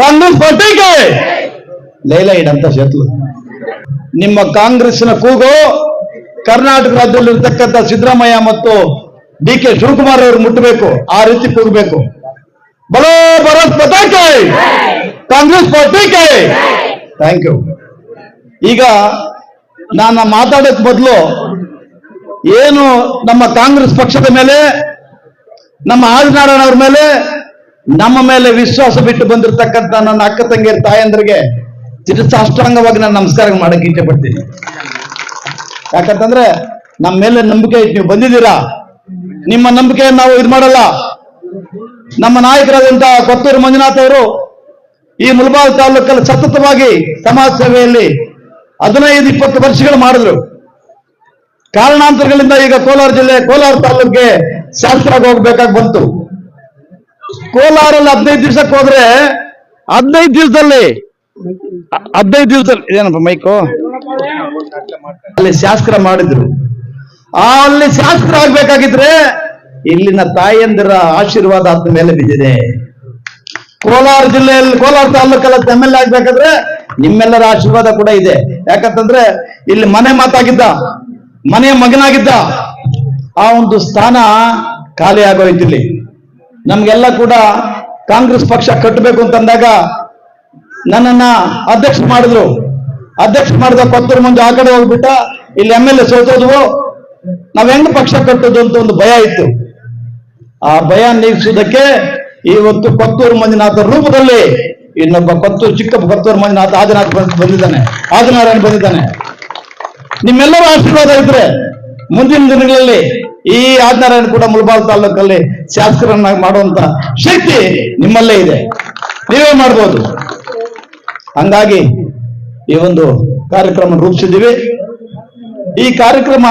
ಕಾಂಗ್ರೆಸ್ ಪಾರ್ಟಿಗೆ! ಲೈಲೈಡ್ ಅಂತ ಶತ್ರು ನಿಮ್ಮ ಕಾಂಗ್ರೆಸ್ನ ಕೂಗು ಕರ್ನಾಟಕ ರಾಜ್ಯದಲ್ಲಿರ್ತಕ್ಕಂಥ ಸಿದ್ದರಾಮಯ್ಯ ಮತ್ತು ಡಿ ಕೆ ಶಿವಕುಮಾರ್ ಅವರು ಮುಟ್ಟಬೇಕು ಆ ರೀತಿ ಕೂಗಬೇಕು. ಬಲೋ ಭರತ್ ಪಟಾಕೆ ಕಾಂಗ್ರೆಸ್ ಪಾರ್ಟಿಗೆ! ಥ್ಯಾಂಕ್ ಯು ಈಗ ನಾನು ಮಾತಾಡೋಕ್ ಬದಲು ಏನು ನಮ್ಮ ಕಾಂಗ್ರೆಸ್ ಪಕ್ಷದ ಮೇಲೆ, ನಮ್ಮ ಆದಿನಾರಾಯಣ ಅವ್ರ ಮೇಲೆ ನಮ್ಮ ಮೇಲೆ ವಿಶ್ವಾಸ ಬಿಟ್ಟು ಬಂದಿರತಕ್ಕಂತ ನನ್ನ ಅಕ್ಕ ತಂಗಿಯರ ತಾಯಂದ್ರಿಗೆ ಚಿರಸಾಷ್ಟಾಂಗವಾಗಿ ನಾನು ನಮಸ್ಕಾರ ಮಾಡಕ್ಕೆ ಇಚ್ಛೆ ಪಡ್ತೀನಿ. ಯಾಕಂತಂದ್ರೆ ನಮ್ಮ ಮೇಲೆ ನಂಬಿಕೆ ಇಟ್ಟು ನೀವು ಬಂದಿದ್ದೀರಾ? ನಿಮ್ಮ ನಂಬಿಕೆಯನ್ನು ನಾವು ಇದು ಮಾಡಲ್ಲ. ನಮ್ಮ ನಾಯಕರಾದಂತ ಕೊತ್ತೂರು ಮಂಜುನಾಥ್ ಅವರು ಈ ಮುಲ್ಬಾಲ್ ತಾಲೂಕಲ್ಲಿ ಸತತವಾಗಿ ಸಮಾಜ ಸೇವೆಯಲ್ಲಿ ಹದಿನೈದು, ಇಪ್ಪತ್ತು ವರ್ಷಗಳು ಮಾಡಿದ್ರು. ಕಾರಣಾಂತರಗಳಿಂದ ಈಗ ಕೋಲಾರ ಜಿಲ್ಲೆ, ಕೋಲಾರ ತಾಲೂಕಿಗೆ ಶಾಸ್ತ್ರ ಹೋಗ್ಬೇಕಾಗಿ ಬಂತು. ಕೋಲಾರಲ್ಲಿ ಹದಿನೈದು ದಿವ್ಸಕ್ಕೆ ಹೋದ್ರೆ ಹದಿನೈದು ದಿವಸದಲ್ಲಿ ಹದಿನೈದು ದಿವಸದಲ್ಲಿ ಏನಪ್ಪ ಮೈಕು ಅಲ್ಲಿ ಶಾಸ್ತ್ರ ಮಾಡಿದ್ರು. ಅಲ್ಲಿ ಶಾಸ್ತ್ರ ಆಗ್ಬೇಕಾಗಿದ್ರೆ ಇಲ್ಲಿನ ತಾಯಂದಿರ ಆಶೀರ್ವಾದ ಆದ ಮೇಲೆ ಬಿದ್ದಿದೆ. ಕೋಲಾರ ಜಿಲ್ಲೆಯಲ್ಲಿ, ಕೋಲಾರ ತಾಲೂಕಲ್ಲ ಎಂ ಎಲ್ ಆಗ್ಬೇಕಾದ್ರೆ ನಿಮ್ಮೆಲ್ಲರ ಆಶೀರ್ವಾದ ಕೂಡ ಇದೆ. ಯಾಕಂತಂದ್ರೆ ಇಲ್ಲಿ ಮನೆ ಮಾತಾಗಿದ್ದ, ಮನೆಯ ಮಗನಾಗಿದ್ದ, ಆ ಒಂದು ಸ್ಥಾನ ಖಾಲಿ ಆಗೋಯ್ತು ನಮ್ಗೆಲ್ಲ ಕೂಡ ಕಾಂಗ್ರೆಸ್ ಪಕ್ಷ ಕಟ್ಟಬೇಕು ಅಂತಂದಾಗ ನನ್ನನ್ನ ಅಧ್ಯಕ್ಷ ಮಾಡಿದ್ರು. ಅಧ್ಯಕ್ಷ ಮಾಡಿದ ಕೊತ್ತೂರು ಮುಂದೆ ಆ ಕಡೆ ಹೋಗ್ಬಿಟ್ಟ, ಇಲ್ಲಿ ಎಂ ಎಲ್ ಎ ಸೋತೋದ್ವು ನಾವ್ ಹೆಂಗ್ ಪಕ್ಷ ಕಟ್ಟೋದು ಅಂತ ಒಂದು ಭಯ ಇತ್ತು. ಆ ಭಯ ನೀಗಿಸುವುದಕ್ಕೆ ಇವತ್ತು ಕೊತ್ತೂರು ಮಂಜುನಾಥ ರೂಪದಲ್ಲಿ ಇನ್ನೊಬ್ಬ ಕೊತ್ತೂರು ಚಿಕ್ಕ ಕೊತ್ತೂರು ಮಂಜುನಾಥ ಆದಿನಾಥ ಬಂದ್- ಬಂದಿದ್ದಾನೆ, ಆದಿನಾರಾಯಣ ಬಂದಿದ್ದಾನೆ. ನಿಮ್ಮೆಲ್ಲರ ಆಶೀರ್ವಾದ ಇದ್ರೆ ಮುಂದಿನ ದಿನಗಳಲ್ಲಿ ಈ ಆದಿನಾರಾಯಣ ಕೂಡ ಮುಳಬಾಲ್ ತಾಲೂಕಲ್ಲಿ ಶಾಸಕರನ್ನಾಗಿ ಮಾಡುವಂತ ಶಕ್ತಿ ನಿಮ್ಮಲ್ಲೇ ಇದೆ. ನೀವೇ ಮಾಡ್ಬೋದು. ಹಂಗಾಗಿ ಈ ಒಂದು ಕಾರ್ಯಕ್ರಮ ರೂಪಿಸಿದ್ದೀವಿ. ಈ ಕಾರ್ಯಕ್ರಮ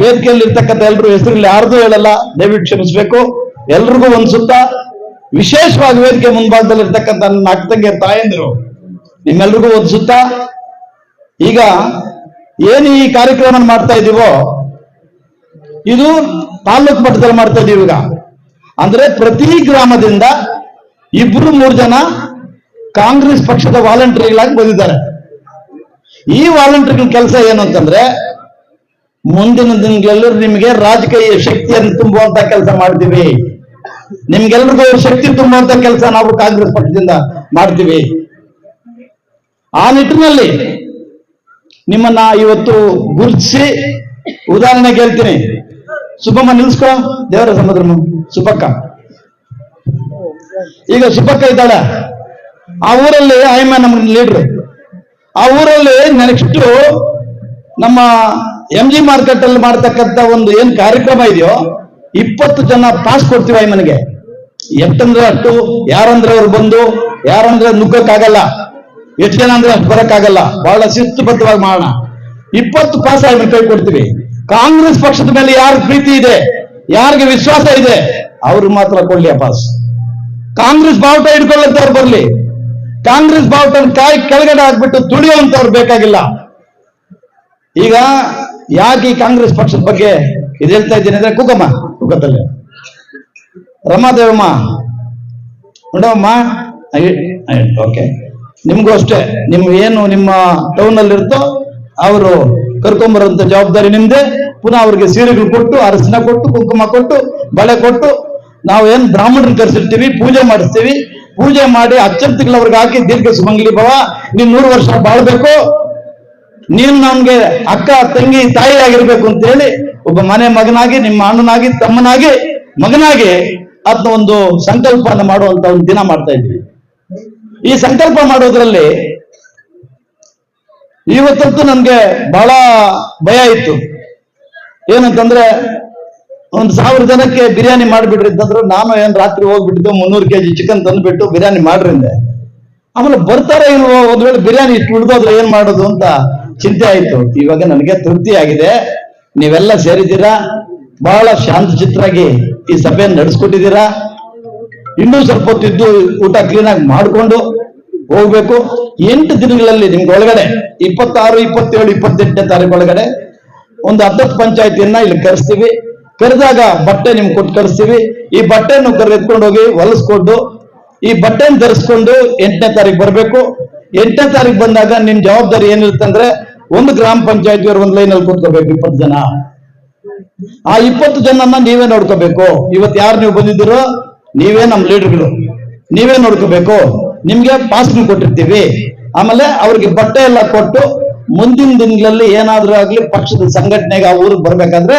ವೇದಿಕೆಯಲ್ಲಿ ಇರ್ತಕ್ಕಂಥ ಎಲ್ಲರೂ ಹೆಸರಲ್ಲಿ ಯಾರ್ದು ಹೇಳಲ್ಲ, ದಯವಿಟ್ಟು ಕ್ಷಮಿಸಬೇಕು. ಎಲ್ರಿಗೂ ಒಂದ್ಸುತ್ತ ವಿಶೇಷವಾಗಿ ವೇದಿಕೆ ಮುಂಭಾಗದಲ್ಲಿ ಇರ್ತಕ್ಕಂಥ ನನ್ನ ಅಕ್ಕ ತಂಗಿಯ ತಾಯಂದಿರು, ನಿಮ್ಮೆಲ್ರಿಗೂ ಸುತ್ತ. ಈಗ ಏನು ಈ ಕಾರ್ಯಕ್ರಮ ಮಾಡ್ತಾ ಇದ್ದೀವೋ ಇದು ತಾಲೂಕು ಮಟ್ಟದಲ್ಲಿ ಮಾಡ್ತಾ ಇದೀವಿ ಈಗ. ಅಂದ್ರೆ ಪ್ರತಿ ಗ್ರಾಮದಿಂದ ಇಬ್ರು ಮೂರು ಜನ ಕಾಂಗ್ರೆಸ್ ಪಕ್ಷದ ವಾಲಂಟಿಯರ್ಗಳಾಗಿ ಬಂದಿದ್ದಾರೆ. ಈ ವಾಲಂಟಿಯರ್ಗಳ ಕೆಲಸ ಏನು ಅಂತಂದ್ರೆ ಮುಂದಿನ ದಿನಗಳೆಲ್ಲರೂ ನಿಮಗೆ ರಾಜಕೀಯ ಶಕ್ತಿಯನ್ನು ತುಂಬುವಂತ ಕೆಲಸ ಮಾಡ್ತೀವಿ. ನಿಮ್ಗೆಲ್ರಿಗೂ ಶಕ್ತಿ ತುಂಬುವಂತ ಕೆಲಸ ನಾವು ಕಾಂಗ್ರೆಸ್ ಪಕ್ಷದಿಂದ ಮಾಡ್ತೀವಿ. ಆ ನಿಟ್ಟಿನಲ್ಲಿ ನಿಮ್ಮನ್ನ ಇವತ್ತು ಗುರುತಿಸಿ ಉದಾಹರಣೆಗೆ ಹೇಳ್ತೀನಿ. ಸುಬ್ಬಮ್ಮ ನಿಲ್ಸ್ಕೊ ದೇವರ ಸಮುದ್ರ ಸುಬ್ಬಕ್ಕ. ಈಗ ಸುಬ್ಬಕ್ಕ ಇದ್ದಾಳೆ. ಆ ಊರಲ್ಲಿ ಆಯಮ್ಮ ನಮ್ಗೆ ಲೀಡ್ರು ಆ ಊರಲ್ಲಿ ನೆಕ್ಸ್ಟ್ ನಮ್ಮ ಎಂ ಜಿ ಮಾರ್ಕೆಟ್ ಅಲ್ಲಿ ಮಾಡ್ತಕ್ಕಂಥ ಒಂದು ಏನ್ ಕಾರ್ಯಕ್ರಮ ಇದೆಯೋ, ಇಪ್ಪತ್ತು ಜನ ಪಾಸ್ ಕೊಡ್ತೀವಿ ಆಯಮ್ಮನಿಗೆ ಎಷ್ಟಂದ್ರೆ ಅಷ್ಟು, ಯಾರಂದ್ರೆ ಅವ್ರು ಬಂದು, ಯಾರಂದ್ರೆ ನುಗ್ಗಕ್ಕಾಗಲ್ಲ. ಎಷ್ಟು ಜನ ಅಂದ್ರೆ ಅಷ್ಟು ಬರಕ್ಕಾಗಲ್ಲ. ಬಹಳ ಶಿಸ್ತುಬದ್ಧವಾಗಿ ಮಾಡೋಣ. ಇಪ್ಪತ್ತು ಪಾಸ್ ಆಗಿ ಕೈ ಕೊಡ್ತೀವಿ. ಕಾಂಗ್ರೆಸ್ ಪಕ್ಷದ ಮೇಲೆ ಯಾರು ಪ್ರೀತಿ ಇದೆ? ಯಾರಿಗೆ ವಿಶ್ವಾಸ ಇದೆ? ಅವ್ರು ಮಾತ್ರ ಕೊಡ್ಲಿ ಅಪಾಸ್ ಪಾಸ್ ಕಾಂಗ್ರೆಸ್ ಬಾವುಟ ಹಿಡ್ಕೊಳ್ಳಂತವ್ರು ಬರ್ಲಿ. ಕಾಂಗ್ರೆಸ್ ಬಾವುಟ ಕಾಯಿ ಕೆಳಗಡೆ ಹಾಕ್ಬಿಟ್ಟು ತುಳಿಯುವಂತವ್ರು ಬೇಕಾಗಿಲ್ಲ. ಈಗ ಯಾಕೆ ಈ ಕಾಂಗ್ರೆಸ್ ಪಕ್ಷದ ಬಗ್ಗೆ ಇದು ಹೇಳ್ತಾ ಇದ್ದೀನಿ ಅಂದ್ರೆ ಕುಕಮ್ಮ ಕುಗದಲ್ಲಿ ರಮಾದೇವಮ್ಮ, ನೋಡಮ್ಮ ಓಕೆ. ನಿಮ್ಗೂ ಅಷ್ಟೇ. ನಿಮ್ ಏನು ನಿಮ್ಮ ಟೌನ್ ಅಲ್ಲಿ ಅವರು ಕರ್ಕೊಂಬರುವಂತ ಜವಾಬ್ದಾರಿ ನಿಮ್ದೆ. ಪುನಃ ಅವ್ರಿಗೆ ಸೀರೆಗಳು ಕೊಟ್ಟು, ಅರಸಿನ ಕೊಟ್ಟು, ಕುಂಕುಮ ಕೊಟ್ಟು, ಬಳೆ ಕೊಟ್ಟು, ನಾವು ಏನ್ ಬ್ರಾಹ್ಮಣರನ್ನ ಕರೆಸಿರ್ತೀವಿ, ಪೂಜೆ ಮಾಡಿಸ್ತೀವಿ. ಪೂಜೆ ಮಾಡಿ ಅವ್ರಿಗೆ ಹಾಕಿ, ದೀರ್ಘ ಸುಮಂಗಲಿ ಭವ, ನೀನ್ ನೂರು ವರ್ಷ ಬಾಳ್ಬೇಕು. ನೀನು ನಮ್ಗೆ ಅಕ್ಕ, ತಂಗಿ, ತಾಯಿ ಆಗಿರ್ಬೇಕು ಅಂತ ಹೇಳಿ, ಒಬ್ಬ ಮನೆ ಮಗನಾಗಿ, ನಿಮ್ಮ ಅಣ್ಣನಾಗಿ, ತಮ್ಮನಾಗಿ, ಮಗನಾಗಿ ಅದನ್ನ ಒಂದು ಸಂಕಲ್ಪನ ಮಾಡುವಂತ ಒಂದು ದಿನ ಮಾಡ್ತಾ ಇದ್ವಿ. ಈ ಸಂಕಲ್ಪ ಮಾಡೋದ್ರಲ್ಲಿ ಇವತ್ತಂತೂ ನನ್ಗೆ ಬಹಳ ಭಯ ಇತ್ತು. ಏನಂತಂದ್ರೆ ಒಂದು ಸಾವಿರ ಜನಕ್ಕೆ ಬಿರಿಯಾನಿ ಮಾಡಿಬಿಡ್ರಿ ಅಂತಂದ್ರೆ ನಾನು ಏನ್ ರಾತ್ರಿ ಹೋಗ್ಬಿಟ್ಟಿದ್ದು ಮುನ್ನೂರು ಕೆಜಿ ಚಿಕನ್ ತಂದ್ಬಿಟ್ಟು ಬಿರಿಯಾನಿ ಮಾಡ್ರಿಂದೆ ಆಮೇಲೆ ಬರ್ತಾರೆ ಇಲ್ವೋ ಒಂದ್ ವೇಳೆ ಬಿರಿಯಾನಿ ಇಷ್ಟು ಉಳಿದೋದ್ರೆ ಏನ್ ಮಾಡೋದು ಅಂತ ಚಿಂತೆ ಆಯ್ತು. ಇವಾಗ ನನಗೆ ತೃಪ್ತಿ ಆಗಿದೆ. ನೀವೆಲ್ಲ ಸೇರಿದ್ದೀರಾ? ಬಹಳ ಶಾಂತ ಚಿತ್ರಾಗಿ ಈ ಸಭೆಯನ್ನು ನಡೆಸ್ಕೊಟ್ಟಿದ್ದೀರಾ? ಇನ್ನೂ ಸ್ವಲ್ಪ ಹೊತ್ತಿದ್ದು ಊಟ ಕ್ಲೀನಾಗಿ ಮಾಡಿಕೊಂಡು ಹೋಗ್ಬೇಕು. ಎಂಟು ದಿನಗಳಲ್ಲಿ ನಿಮ್ಗೆ ಒಳಗಡೆ ಇಪ್ಪತ್ತಾರು, ಇಪ್ಪತ್ತೇಳು, ಇಪ್ಪತ್ತೆಂಟನೇ ತಾರೀಕು ಒಳಗಡೆ ಒಂದು ಹತ್ತತ್ತು ಪಂಚಾಯತಿಯನ್ನ ಇಲ್ಲಿ ಕರೆಸ್ತೀವಿ. ಕರೆದಾಗ ಬಟ್ಟೆ ನಿಮ್ಗೆ ಕೊಟ್ಟು ಕರೆಸ್ತೀವಿ. ಈ ಬಟ್ಟೆಯನ್ನು ಕರೆದ್ಕೊಂಡು ಹೋಗಿ ಹೊಲಿಸ್ಕೊಂಡು, ಈ ಬಟ್ಟೆನ ಧರಿಸ್ಕೊಂಡು ಎಂಟನೇ ತಾರೀಕು ಬರಬೇಕು. ಎಂಟನೇ ತಾರೀಕು ಬಂದಾಗ ನಿಮ್ ಜವಾಬ್ದಾರಿ ಏನಿರುತ್ತಂದ್ರೆ ಒಂದು ಗ್ರಾಮ ಪಂಚಾಯತಿಯವರು ಒಂದು ಲೈನಲ್ಲಿ ಕೂತ್ಕೋಬೇಕು ಇಪ್ಪತ್ತು ಜನ. ಆ ಇಪ್ಪತ್ತು ಜನನ್ನ ನೀವೇ ನೋಡ್ಕೋಬೇಕು. ಇವತ್ತು ಯಾರು ನೀವು ಬಂದಿದ್ದೀರೋ, ನೀವೇ ನಮ್ಮ ಲೀಡರ್ಗಳು. ನೀವೇ ನೋಡ್ಕೋಬೇಕು. ನಿಮ್ಗೆ ಪಾಸ್ಗಳು ಕೊಟ್ಟಿರ್ತೀವಿ. ಆಮೇಲೆ ಅವ್ರಿಗೆ ಬಟ್ಟೆ ಎಲ್ಲ ಕೊಟ್ಟು ಮುಂದಿನ ದಿನಗಳಲ್ಲಿ ಏನಾದ್ರೂ ಆಗ್ಲಿ ಪಕ್ಷದ ಸಂಘಟನೆಗೆ ಆ ಊರಿಗೆ ಬರ್ಬೇಕಾದ್ರೆ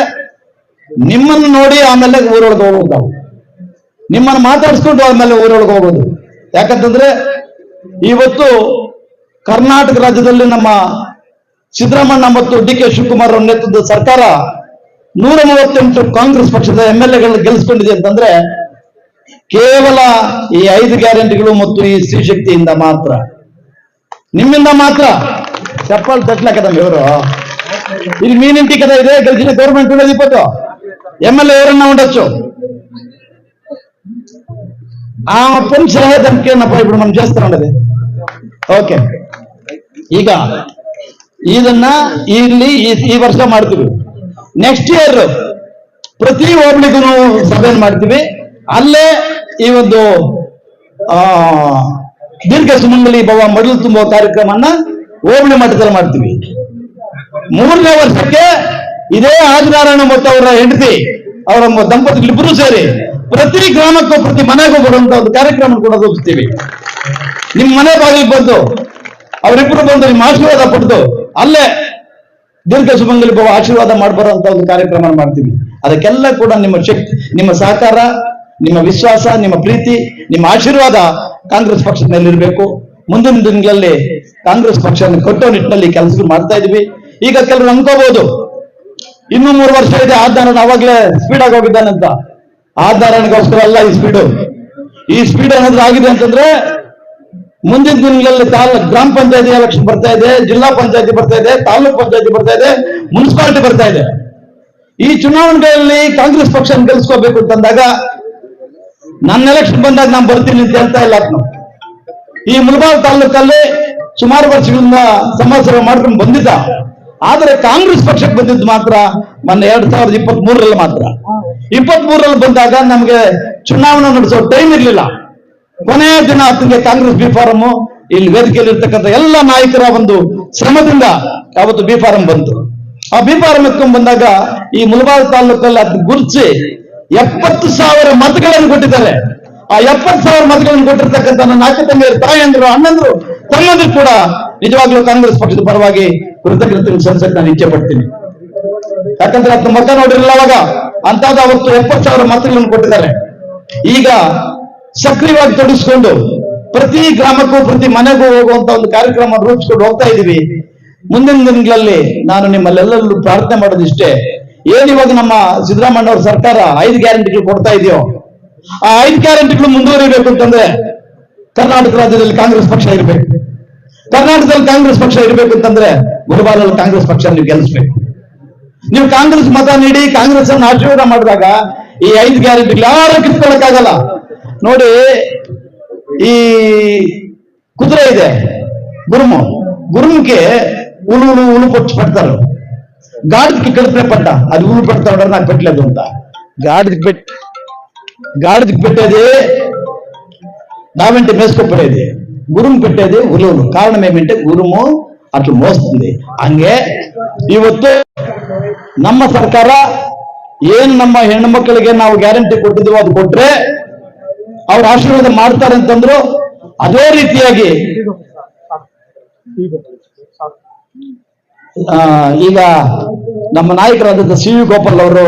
ನಿಮ್ಮನ್ನ ನೋಡಿ ಆಮೇಲೆ ಊರೊಳಗೆ ಹೋಗೋದು ನಾವು ನಿಮ್ಮನ್ನು ಮಾತಾಡಿಸ್ಕೊಂಡು ಆಮೇಲೆ ಊರೊಳಗೆ ಹೋಗೋದು. ಯಾಕಂತಂದ್ರೆ ಇವತ್ತು ಕರ್ನಾಟಕ ರಾಜ್ಯದಲ್ಲಿ ನಮ್ಮ ಸಿದ್ದರಾಮಣ್ಣ ಮತ್ತು ಡಿ ಕೆ ಶಿವಕುಮಾರ್ ಅವರ ನೇತೃತ್ವದ ಸರ್ಕಾರ ನೂರ ಮೂವತ್ತೆಂಟು ಕಾಂಗ್ರೆಸ್ ಪಕ್ಷದ ಎಂ ಎಲ್ ಎಗಳನ್ನ ಗೆಲ್ಲಿಸ್ಕೊಂಡಿದೆ ಅಂತಂದ್ರೆ ಕೇವಲ ಈ ಐದು ಗ್ಯಾರಂಟಿಗಳು ಮತ್ತು ಈ ಸ್ತ್ರೀ ಶಕ್ತಿಯಿಂದ ಮಾತ್ರ ನಿಮ್ಮಿಂದ ಮಾತ್ರ ಚಪ್ಪಲ್ ತಟ್ಲಕ್ಕದ ಇವರು ఇది మీ ఇంటి కదా ఇదే గెలిచిన గవర్నమెంట్ ఉండేది ఇప్పుడు ఎమ్మెల్యే ఎవరన్నా ఉండొచ్చు ఆ పని చేయడానికి ఇప్పుడు మనం చేస్తున్నాం ఓకే ಈಗ ಇದನ್ನ ಇಲ್ಲಿ ಈ- ಈ ವರ್ಷ ಮಾಡ್ತೀವಿ ನೆಕ್ಸ್ಟ್ ಇಯರ್ ಪ್ರತಿ ಹೋಬಳಿಗೂ ಸಭೆಯನ್ನು ಮಾಡ್ತೀವಿ ಅಲ್ಲೇ ಈ ಒಂದು, ಆ, ದೀರ್ಘ ಸುಮಂಗಲಿ ಭವ ಮಡಲು ತುಂಬುವ ಕಾರ್ಯಕ್ರಮವನ್ನ ಹೋಬಳಿ ಮಟ್ಟದಲ್ಲಿ ಮಾಡ್ತೀವಿ. ಮೂರನೇ ವರ್ಷಕ್ಕೆ ಇದೇ ಆದಿನಾರಾಯಣ ಮತ್ತು ಅವರ ಹೆಂಡತಿ, ಅವರ ದಂಪತಿಗಳು ದಂಪತಿಗಳಿಬ್ಬರು ಸೇರಿ ಪ್ರತಿ ಗ್ರಾಮಕ್ಕೂ ಪ್ರತಿ ಮನೆಗೂ ಬರುವಂತ ಒಂದು ಕಾರ್ಯಕ್ರಮ ಕೂಡ ರೂಪಿಸ್ತೀವಿ. ನಿಮ್ ಮನೆ ಬಾಗಿಲಿಗೆ ಬಂದು ಅವರಿಬ್ಬರು ಬಂದು ನಿಮ್ಮ ಆಶೀರ್ವಾದ ಪಡೆದು ಅಲ್ಲೇ ದೀರ್ಘ ಸುಮಂಗಲಿ ಭವ ಆಶೀರ್ವಾದ ಮಾಡಬಾರಂತ ಒಂದು ಕಾರ್ಯಕ್ರಮ ಮಾಡ್ತೀವಿ. ಅದಕ್ಕೆಲ್ಲ ಕೂಡ ನಿಮ್ಮ ಶಕ್ತಿ, ನಿಮ್ಮ ಸಹಕಾರ ನಿಮ್ಮ ವಿಶ್ವಾಸ, ನಿಮ್ಮ ಪ್ರೀತಿ, ನಿಮ್ಮ ಆಶೀರ್ವಾದ ಕಾಂಗ್ರೆಸ್ ಪಕ್ಷದ ಇರಬೇಕು ಮುಂದಿನ ದಿನಗಳಲ್ಲಿ ಕಾಂಗ್ರೆಸ್ ಪಕ್ಷವನ್ನು ಕಟ್ಟೋ ನಿಟ್ಟಿನಲ್ಲಿ ಕೆಲಸಗಳು ಮಾಡ್ತಾ ಇದೀವಿ ಈಗ ಕೆಲವರು ಅನ್ಕೋಬಹುದು ಇನ್ನೂ ಮೂರು ವರ್ಷ ಇದೆ ಆಧಾರಣ ಅವಾಗಲೇ ಸ್ಪೀಡ್ ಆಗಿ ಹೋಗಿದ್ದಾನಂತ ಆಧಾರಣಗೋಸ್ಕರ ಅಲ್ಲ ಈ ಸ್ಪೀಡು ಈ ಸ್ಪೀಡ್ ಏನಾದ್ರೂ ಆಗಿದೆ ಅಂತಂದ್ರೆ ಮುಂದಿನ ದಿನಗಳಲ್ಲಿ ತಾಲೂಕ್ ಗ್ರಾಮ ಪಂಚಾಯತಿ ಎಲೆಕ್ಷನ್ ಬರ್ತಾ ಇದೆ, ಜಿಲ್ಲಾ ಪಂಚಾಯತಿ ಬರ್ತಾ ಇದೆ, ತಾಲೂಕ್ ಪಂಚಾಯತಿ ಬರ್ತಾ ಇದೆ, ಮುನ್ಸಿಪಾಲಿಟಿ ಬರ್ತಾ ಇದೆ. ಈ ಚುನಾವಣೆಗಳಲ್ಲಿ ಕಾಂಗ್ರೆಸ್ ಪಕ್ಷ ಗೆಲ್ಸ್ಕೋಬೇಕು ಅಂತಂದಾಗ ನನ್ನ ಎಲೆಕ್ಷನ್ ಬಂದಾಗ ನಾನು ಬರ್ತೀನಿ ಅಂತ ಹೇಳ್ತಾ ಇಲ್ಲ. ಈ ಮುಲ್ಬಾಲ್ ತಾಲೂಕಲ್ಲಿ ಸುಮಾರು ವರ್ಷಗಳಿಂದ ಸಮಾಜ ಸೇವೆ ಮಾಡ್ಕೊಂಡು ಬಂದಿದ್ದ. ಆದರೆ ಕಾಂಗ್ರೆಸ್ ಪಕ್ಷಕ್ಕೆ ಬಂದಿದ್ದು ಮಾತ್ರ ಮೊನ್ನೆ ಎರಡ್ ಸಾವಿರದ ಇಪ್ಪತ್ತ್ ಮೂರರಲ್ಲಿ ಮಾತ್ರ. ಇಪ್ಪತ್ತ್ ಮೂರರಲ್ಲಿ ಬಂದಾಗ ನಮಗೆ ಚುನಾವಣೆ ನಡೆಸೋ ಟೈಮ್ ಇರಲಿಲ್ಲ. ಕೊನೆಯ ದಿನ ಆತನಿಗೆ ಕಾಂಗ್ರೆಸ್ ಬಿ ಫಾರಂ, ಇಲ್ಲಿ ವೇದಿಕೆಯಲ್ಲಿ ಇರ್ತಕ್ಕಂಥ ಎಲ್ಲ ನಾಯಕರ ಒಂದು ಶ್ರಮದಿಂದ ಅವತ್ತು ಬಿ ಫಾರಂ ಬಂತು. ಆ ಬಿ ಫಾರಂ ಎತ್ಕೊಂಡ್ ಬಂದಾಗ ಈ ಮುಲ್ಬಾಲ್ ತಾಲೂಕಲ್ಲಿ ಅದ್ ಗುರುತಿಸಿ ಎಪ್ಪತ್ತು ಸಾವಿರ ಮತಗಳನ್ನು ಕೊಟ್ಟಿದ್ದಾರೆ. ಆ ಎಪ್ಪತ್ತು ಸಾವಿರ ಮತಗಳನ್ನು ಕೊಟ್ಟಿರ್ತಕ್ಕಂಥ ನನ್ನ ಅಕ್ಕ ತಂಗಿಯರು ತಾಯಂದ್ರು ಅಣ್ಣಂದ್ರು ತಮ್ಮಂದ್ರು ಕೂಡ ನಿಜವಾಗ್ಲೂ ಕಾಂಗ್ರೆಸ್ ಪಕ್ಷದ ಪರವಾಗಿ ಕೃತಜ್ಞತೆ ಸಲ್ಲಿಸಕ್ಕೆ ನಾನು ಇಚ್ಛೆ ಪಡ್ತೀನಿ. ಯಾಕಂದ್ರೆ ಅದನ್ನ ಮತ ನೋಡಿರಲಿಲ್ಲ ಅವಾಗ ಅಂತಾದ ಅವತ್ತು ಎಪ್ಪತ್ತು ಸಾವಿರ ಮತಗಳನ್ನು ಕೊಟ್ಟಿದ್ದಾರೆ. ಈಗ ಸಕ್ರಿಯವಾಗಿ ತೊಡಗಿಸ್ಕೊಂಡು ಪ್ರತಿ ಗ್ರಾಮಕ್ಕೂ, ಪ್ರತಿ ಮನೆಗೂ ಹೋಗುವಂತ ಒಂದು ಕಾರ್ಯಕ್ರಮ ರೂಪಿಸ್ಕೊಂಡು ಹೋಗ್ತಾ ಇದೀವಿ ಮುಂದಿನ ದಿನಗಳಲ್ಲಿ ನಾನು ನಿಮ್ಮಲ್ಲೆಲ್ಲರೂ ಪ್ರಾರ್ಥನೆ ಮಾಡೋದಿಷ್ಟೇ. ಏನ್ ಇವಾಗ ನಮ್ಮ ಸಿದ್ದರಾಮಯ್ಯ ಅವ್ರ ಸರ್ಕಾರ ಐದು ಗ್ಯಾರಂಟಿಗಳು ಕೊಡ್ತಾ ಇದೆಯೋ? ಆ ಐದು ಗ್ಯಾರಂಟಿಗಳು ಮುಂದುವರಿಬೇಕು ಅಂತಂದ್ರೆ ಕರ್ನಾಟಕ ರಾಜ್ಯದಲ್ಲಿ ಕಾಂಗ್ರೆಸ್ ಪಕ್ಷ ಇರಬೇಕು. ಕರ್ನಾಟಕದಲ್ಲಿ ಕಾಂಗ್ರೆಸ್ ಪಕ್ಷ ಇರಬೇಕು ಅಂತಂದ್ರೆ ಗುರುಬಾಲಲ್ಲಿ ಕಾಂಗ್ರೆಸ್ ಪಕ್ಷ ನೀವು ಗೆಲ್ಲಿಸ್ಬೇಕು. ನೀವು ಕಾಂಗ್ರೆಸ್ ಮತ ನೀಡಿ, ಕಾಂಗ್ರೆಸ್ ಅನ್ನು ಆಶೀರ್ವಾದ ಮಾಡಿದಾಗ ಈ ಐದು ಗ್ಯಾರಂಟಿಗಳು ಯಾರು ಕಿತ್ಕೊಳ್ಳಕ್ಕಾಗಲ್ಲ. ನೋಡಿ, ಈ ಕುದುರೆ ಇದೆ. ಗುರುಮು, ಗುರುಮುಗೆ ಉಳು ಉಳು ಉಳು ಪಡ್ತಾರೆ. ಗಾಡಿಗೆ ಕಡಿದ್ರೆ ಪಟ್ಟ ಅದು ಉಳು ಪಡ್ತಾರ నాకు పెట్టలేదు ಅಂತ గాడిదకి పెట్ గాడిదకి పెట్టేది దావెంటి మేసుకోపడేది గురుము పెట్టేది ఉలువులు కారణం ఏమంటే గురుము అట్లా మోస్తుంది ಹಂಗೆ ಇವತ್ತು ನಮ್ಮ ಸರ್ಕಾರ ಏನ್ ನಮ್ಮ ಹೆಣ್ಣು ಮಕ್ಕಳಿಗೆ ನಾವು ಗ್ಯಾರಂಟಿ ಕೊಟ್ಟಿದ್ದೀವೋ ಅದು ಕೊಟ್ರೆ ಅವ್ರ ಆಶೀರ್ವಾದ ಮಾಡ್ತಾರೆ ಅಂತಂದ್ರು ಅದೇ ರೀತಿಯಾಗಿ ಆ, ಈಗ ನಮ್ಮ ನಾಯಕರಾದಂತ ಸಿ ವಿ ಗೋಪಾಲ್ ಅವರು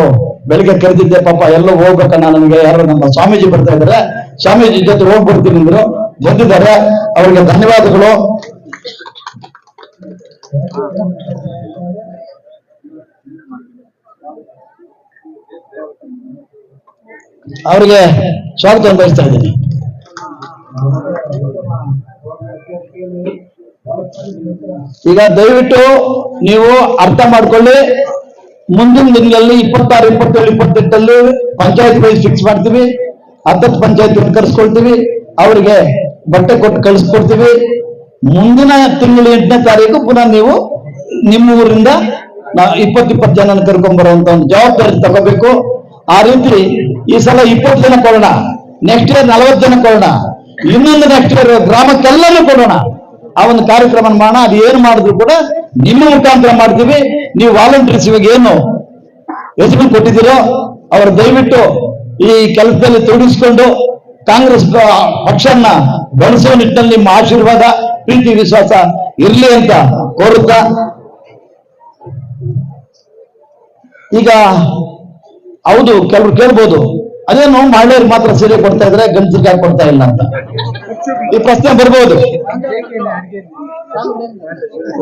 ಬೆಳಿಗ್ಗೆ ಕರೆದಿದ್ದೆ, ಪಾಪ ಎಲ್ಲ ಹೋಗ್ಬೇಕಣ್ಣ ನನಗೆ ಯಾರು ನಮ್ಮ ಸ್ವಾಮೀಜಿ ಬರ್ತಾ ಇದ್ದಾರೆ. ಸ್ವಾಮೀಜಿ ಜೊತೆ ಹೋಗ್ಬಿಡ್ತೀನಿ ಅಂದ್ರು. ಬಂದಿದ್ದಾರೆ. ಅವರಿಗೆ ಧನ್ಯವಾದಗಳು. ಅವರಿಗೆ ಸ್ವಾಗತ ಬಯಸ್ತಾ ಇದ್ದೀನಿ. ಈಗ ದಯವಿಟ್ಟು ನೀವು ಅರ್ಥ ಮಾಡ್ಕೊಳ್ಳಿ. ಮುಂದಿನ ದಿನಗಳಲ್ಲಿ ಇಪ್ಪತ್ತಾರು, ಇಪ್ಪತ್ತೇಳು, ಇಪ್ಪತ್ತೆಂಟಲ್ಲಿ ಪಂಚಾಯತ್ ವೈಸ್ ಫಿಕ್ಸ್ ಮಾಡ್ತೀವಿ. ಹತ್ತತ್ತು ಪಂಚಾಯತ್ ಕರೆಸ್ಕೊಳ್ತೀವಿ. ಅವರಿಗೆ ಬಟ್ಟೆ ಕೊಟ್ಟು ಕಳಿಸ್ಕೊಡ್ತೀವಿ. ಮುಂದಿನ ತಿಂಗಳು ಎಂಟನೇ ತಾರೀಕು ಪುನಃ ನೀವು ನಿಮ್ಮ ಊರಿಂದ ನಾವು ಇಪ್ಪತ್ತಿಪ್ಪತ್ತು ಜನನ ಕರ್ಕೊಂಡ್ಬರುವಂತ ಕರ್ಕೊಂಡ್ ಬರುವಂತ ಒಂದು ಜವಾಬ್ದಾರಿ ತಗೋಬೇಕು. ಆ ರೀತಿ ಈ ಸಲ ಇಪ್ಪತ್ತು ಜನ ಕೊಡೋಣ. ನೆಕ್ಸ್ಟ್ ಇಯರ್ ನಲವತ್ತು ಜನ ಕೊಡೋಣ. ಇನ್ನೊಂದು ನೆಕ್ಸ್ಟ್ ಇಯರ್ ಗ್ರಾಮಕ್ಕೆಲ್ಲನೂ ಕೊಡೋಣ. ಆ ಒಂದು ಕಾರ್ಯಕ್ರಮ ಮಾಡೋಣ ಅದು ಏನು ಮಾಡಿದ್ರು ಕೂಡ ನಿಮ್ಮ ಮುಖಾಂತರ ಮಾಡ್ತೀವಿ. ನೀವು ವಾಲಂಟಿಯರ್ಸ್ ಇವಾಗ ಏನು ಹೆಸರು ಕೊಟ್ಟಿದ್ದೀರೋ, ಅವರು ದಯವಿಟ್ಟು ಈ ಕೆಲಸದಲ್ಲಿ ತೊಡಗಿಸ್ಕೊಂಡು ಕಾಂಗ್ರೆಸ್ ಪಕ್ಷನ್ನ ಪಕ್ಷನ ಬೆಳೆಸುವ ನಿಟ್ಟಿನಲ್ಲಿ ನಿಮ್ಮ ಆಶೀರ್ವಾದ, ಪ್ರೀತಿ, ವಿಶ್ವಾಸ ಇರ್ಲಿ ಅಂತ ಕೋರುತ್ತಾ. ಈಗ ಹೌದು, ಕೆಲವರು ಕೇಳ್ಬೋದು, ಅದೇನು ಮಹಿಳೆಯರಿಗೆ ಮಾತ್ರ ಸೀರೆ ಕೊಡ್ತಾ ಇದ್ರೆ ಗಂಡಸರಿಗೆ ಕೊಡ್ತಾ ಇಲ್ಲ ಅಂತ. ಈ ప్రశ్న ಬರ್ಬೋದು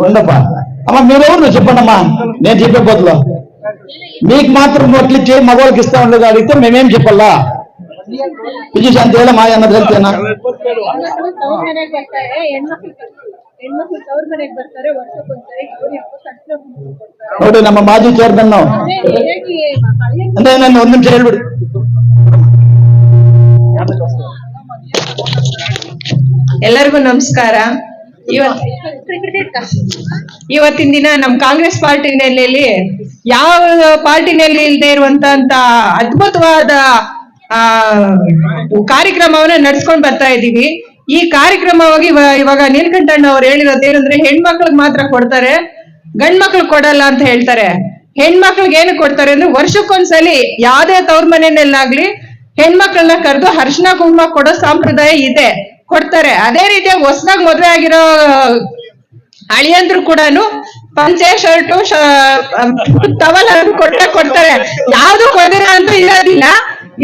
ఉండప్ప అమ్మ మీరెవరు చెప్పండమ్మా నేను చెప్పే బదులు మీకు మాత్రం మొట్లిచ్చి మగవాళ్ళకి ఇస్తా ఉండదు అడిగితే మేమేం చెప్పాలా విజయశాంతి ಹೇಳ ಮಾಯ ಅನ್ನೋದು ಹೇಳ್ತೇನಾ ಹೆಣ್ಮಕ್ಳು ತವ್ರ ಮನೆಗ್ ಬರ್ತಾರೆ ಹೆಣ್ಮಕ್ಳು ಹೆಣ್ಮಕ್ಳು ತವ್ರ ಮನೆಗ್ ಬರ್ತಾರೆ ವರ್ಷಕ್ಕೊಂದ್ಸರಿ ಗೌರಿ ಹಬ್ಬ ಕಟ್ಲೆ ಕೊಡ್ತಾರೆ ನೋಡಿ ನಮ್ಮ ಮಾಜಿ ಚೇರ್ಮನ್ ಅದೇ ಹೇಗೆ ಹಳೆಯ ಅಂದ್ರೆ ನಾನು ಒಂದ್ ನಿಮಿಷ ಹೇಳ್ಬಿಡಿ ಎಲ್ಲರಿಗೂ ನಮಸ್ಕಾರ. ಇವತ್ ಇವತ್ತಿನ ದಿನ ನಮ್ ಕಾಂಗ್ರೆಸ್ ಪಾರ್ಟಿನಲ್ಲಿ ಯಾವ ಪಾರ್ಟಿನಲ್ಲಿ ಇಲ್ಲದೆ ಇರುವಂತ ಅದ್ಭುತವಾದ, ಆ, ಕಾರ್ಯಕ್ರಮವನ್ನ ನಡ್ಸ್ಕೊಂಡ್ ಬರ್ತಾ ಇದೀವಿ ಈ ಕಾರ್ಯಕ್ರಮವಾಗಿ ಇವ- ಇವಾಗ ನೀಲಕಂಠಣ್ಣ ಅವ್ರು ಹೇಳಿರೋದು ಏನಂದ್ರೆ ಹೆಣ್ಮಕ್ಳಿಗೆ ಮಾತ್ರ ಕೊಡ್ತಾರೆ ಗಂಡ್ ಮಕ್ಳಿಗೆ ಕೊಡಲ್ಲ ಅಂತ ಹೇಳ್ತಾರೆ. ಹೆಣ್ಮಕ್ಳಿಗೆ ಏನು ಕೊಡ್ತಾರೆ ಅಂದ್ರೆ ವರ್ಷಕ್ಕೊಂದ್ಸಲಿ ಯಾವ್ದೇ ತವ್ರ ಮನೆಯಲ್ಲಾಗ್ಲಿ ಹೆಣ್ಮಕ್ಳನ್ನ ಕರೆದು ಅರ್ಶಿನ ಕುಂಕುಮ ಕೊಡೋ ಸಂಪ್ರದಾಯ ಇದೆ. ಕೊಡ್ತಾರೆ. ಅದೇ ರೀತಿ ಹೊಸದಾಗಿ ಮದುವೆ ಆಗಿರೋ ಅಳಿಯಂದ್ರು ಕೂಡ ಪಂಚೆ, ಶರ್ಟು ಟವಲ್ ಕೊಟ್ಟೆ ಕೊಡ್ತಾರೆ. ಯಾವ್ದು ಕೊಡಿರ ಅಂತ ಇರೋದಿಲ್ಲ.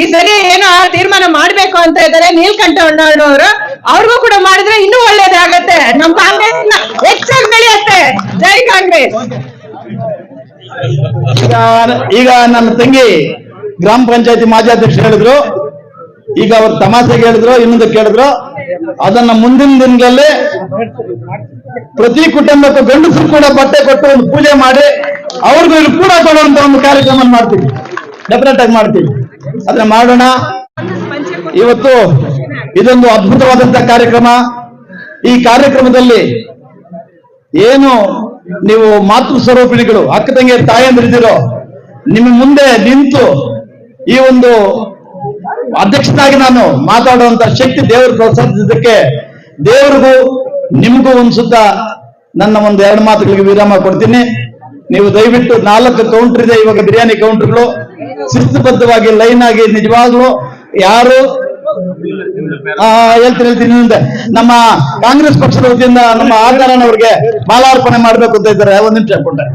ಈ ಸರಿ ಏನೋ ತೀರ್ಮಾನ ಮಾಡ್ಬೇಕು ಅಂತ ಇದ್ದಾರೆ ನೀಲ್ಕಂಠ ಅಣ್ಣವರು ಅವ್ರಿಗೂ ಕೂಡ ಮಾಡಿದ್ರೆ ಇನ್ನೂ ಒಳ್ಳೇದಾಗತ್ತೆ. ನಮ್ ಕಾಂಗ್ರೆಸ್ ಹೆಚ್ಚಾಗಿ ಬೆಳೆಯತ್ತೆ. ಜೈ ಕಾಂಗ್ರೆಸ್. ಈಗ ಈಗ ನನ್ನ ತಂಗಿ ಗ್ರಾಮ ಪಂಚಾಯತಿ ಮಾಜಿ ಅಧ್ಯಕ್ಷ ಹೇಳಿದ್ರು. ಈಗ ಅವ್ರು ತಮಾಷೆಗೆ ಹೇಳಿದ್ರು, ಇನ್ನೊಂದು ಕೇಳಿದ್ರು. ಅದನ್ನ ಮುಂದಿನ ದಿನಗಳಲ್ಲಿ ಪ್ರತಿ ಕುಟುಂಬಕ್ಕೂ ಗಂಡಸರು ಕೂಡ ಬಟ್ಟೆ ಕೊಟ್ಟು ಒಂದು ಪೂಜೆ ಮಾಡಿ ಅವ್ರಿಗೂ ಕೂಡ ಕೊಡುವಂತ ಒಂದು ಕಾರ್ಯಕ್ರಮ ಮಾಡ್ತೀವಿ. ಡೆಫಿನೆಟ್ ಆಗಿ ಮಾಡ್ತೀವಿ. ಅದನ್ನ ಮಾಡೋಣ. ಇವತ್ತು ಇದೊಂದು ಅದ್ಭುತವಾದಂತ ಕಾರ್ಯಕ್ರಮ. ಈ ಕಾರ್ಯಕ್ರಮದಲ್ಲಿ ಏನು ನೀವು ಮಾತೃ ಸ್ವರೂಪಿಣಿಗಳು ಅಕ್ಕ ತಂಗಿ ತಾಯಂದಿರಿದಿರೋ ನಿಮ್ಮ ಮುಂದೆ ನಿಂತು ಈ ಒಂದು ಅಧ್ಯಕ್ಷನಾಗಿ ನಾನು ಮಾತಾಡುವಂತ ಶಕ್ತಿ ದೇವರು ಪ್ರೋತ್ಸಾಹಿಸಿದ್ದಕ್ಕೆ ದೇವರಿಗೂ ನಿಮಗೂ ಸುತ್ತ ನನ್ನ ಒಂದು ಎರಡು ಮಾತುಗಳಿಗೆ ವಿರಾಮ ಕೊಡ್ತೀನಿ. ನೀವು ದಯವಿಟ್ಟು ನಾಲ್ಕು ಕೌಂಟರ್ ಇದೆ, ಇವಾಗ ಬಿರಿಯಾನಿ ಕೌಂಟರ್ಗಳು ಶಿಸ್ತುಬದ್ಧವಾಗಿ ಲೈನ್ ಆಗಿ ನಿಜವಾಗ್ಲು ಯಾರು? ಹೇಳ್ತೀನಿ ಹೇಳ್ತೀನಿ ನಮ್ಮ ಕಾಂಗ್ರೆಸ್ ಪಕ್ಷದ ವತಿಯಿಂದ ನಮ್ಮ ಆಧಾರನವ್ರಿಗೆ ಮಾಲಾರ್ಪಣೆ ಮಾಡ್ಬೇಕು ಅಂತ ಇದ್ದಾರೆ. ಒಂದ್ ನಿಮಿಷ ಕೊಟ್ಟೆ